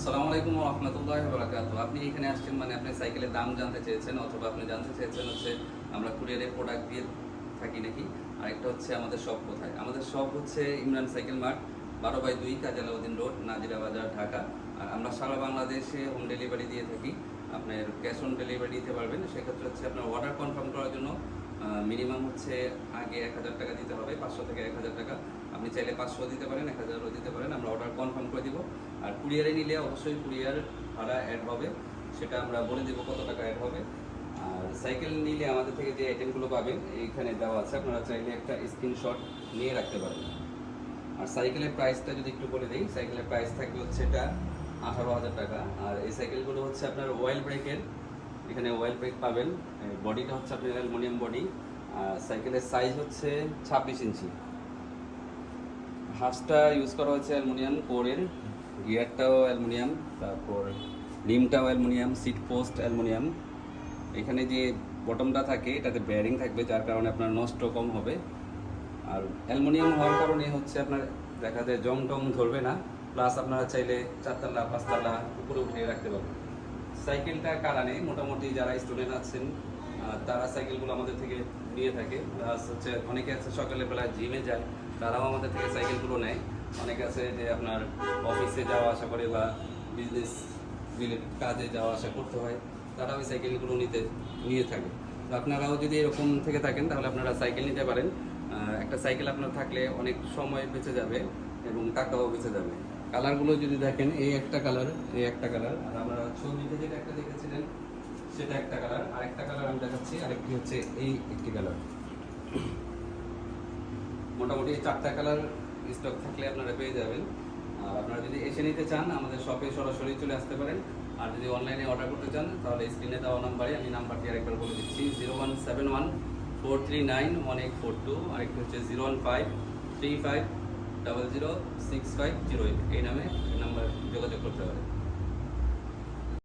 আসসালামু আলাইকুম রহমতুল্লাহ বরাকাত আপনি এখানে আসছেন মানে আপনি সাইকেলের দাম জানতে চেয়েছেন অথবা আপনি জানতে চেয়েছেন হচ্ছে আমরা কুরিয়ারে প্রোডাক্ট দিয়ে থাকি নাকি? আরেকটা হচ্ছে আমাদের শপ কোথায়? আমাদের শপ হচ্ছে ইমরান সাইকেল মার্ট, বারো বাই দুই কাজালাউদ্দিন রোড, নাজিরা বাজার, ঢাকা। আর আমরা সারা বাংলাদেশে হোম ডেলিভারি দিয়ে থাকি। আপনার ক্যাশ অন ডেলিভারি দিতে পারবেন। সেক্ষেত্রে হচ্ছে আপনার অর্ডার কনফার্ম করার জন্য মিনিমাম হচ্ছে আগে এক হাজার টাকা দিতে হবে, পাঁচশো থেকে এক হাজার টাকা। আপনি চাইলে পাঁচশো দিতে পারেন, এক হাজারও দিতে পারেন। আমরা অর্ডার কনফার্ম করে দিব আর কুরিয়ারে নিলে অবশ্যই কুরিয়ার ভাড়া অ্যাড হবে। সেটা আমরা বলে দেবো কত টাকা অ্যাড হবে। আর সাইকেল নিলে আমাদের থেকে যে আইটেমগুলো পাবেন, এইখানে দেওয়া আছে। আপনারা চাইলে একটা স্ক্রিনশট নিয়ে রাখতে পারেন আর সাইকেলের প্রাইসটা যদি একটু বলে দিই সাইকেলের প্রাইস থাকবে হচ্ছে এটা আঠারো হাজার টাকা। আর এই সাইকেলগুলো হচ্ছে আপনার ওয়েল ব্রেকের এখানে ওয়েল ব্রেক পাবেন। বডিটা হচ্ছে আপনার অ্যালুমিনিয়াম বডি আর সাইকেলের সাইজ হচ্ছে ছাব্বিশ ইঞ্চি। হাফসটা ইউজ করা হচ্ছে অ্যালুমিনিয়াম কোরের গিয়ারটাও অ্যালুমিনিয়াম, তারপর রিমটাও অ্যালুমিনিয়াম, সিট পোস্ট অ্যালুমিনিয়াম। এখানে যে বটমটা থাকে, এটাতে বেয়ারিং থাকবে, যার কারণে আপনার নষ্ট কম হবে। আর অ্যালুমিনিয়াম হওয়ার কারণে হচ্ছে আপনার দেখা যায় জং টং ধরবে না, প্লাস আপনারা চাইলে চারতলা, পাঁচতলা উপরে উঠিয়ে রাখতে পারবেন। সাইকেলটা কারণে মোটামুটি যারা স্টুডেন্ট আছেন তারা সাইকেলগুলো আমাদের থেকে নিয়ে থাকে। প্লাস হচ্ছে অনেকে আছে সকালে বেলা জিমে যায়, তারাও আমাদের থেকে সাইকেলগুলো নেয়। অনেকে আছে যে আপনার অফিসে যাওয়া আসা করে বা বিজনেস রিলেটেড কাজে যাওয়া আসা করতে হয়, তারা ওই সাইকেলগুলো নিতে, নিয়ে থাকে। তো আপনারাও যদি এরকম থেকে থাকেন, তাহলে আপনারা সাইকেল নিতে পারেন। একটা সাইকেল আপনার থাকলে অনেক সময় বেঁচে যাবে এবং টাকাও বেঁচে যাবে। কালারগুলো যদি দেখেন এই একটা কালার এই একটা কালার আর আমরা ছবিতে যেটা একটা দেখেছিলেন, সেটা একটা কালার আরেকটা কালার আমি দেখাচ্ছি, আরেকটি হচ্ছে এই একটি কালার মোটামুটি চারটা কালার স্টক থাকলে আপনারা পেয়ে যাবেন। আর আপনারা যদি এসে নিতে চান, আমাদের শপে সরাসরি চলে আসতে পারেন। আর যদি অনলাইনে অর্ডার করতে চান, তাহলে স্ক্রিনে দেওয়া নাম্বারে আমি নাম্বারটি আরেকবার বলে দিচ্ছি zero one seven one four three nine one eight four two আরেকটি হচ্ছে zero one five three five double zero six five zero eight এই নামে নাম্বার যোগাযোগ করতে পারেন।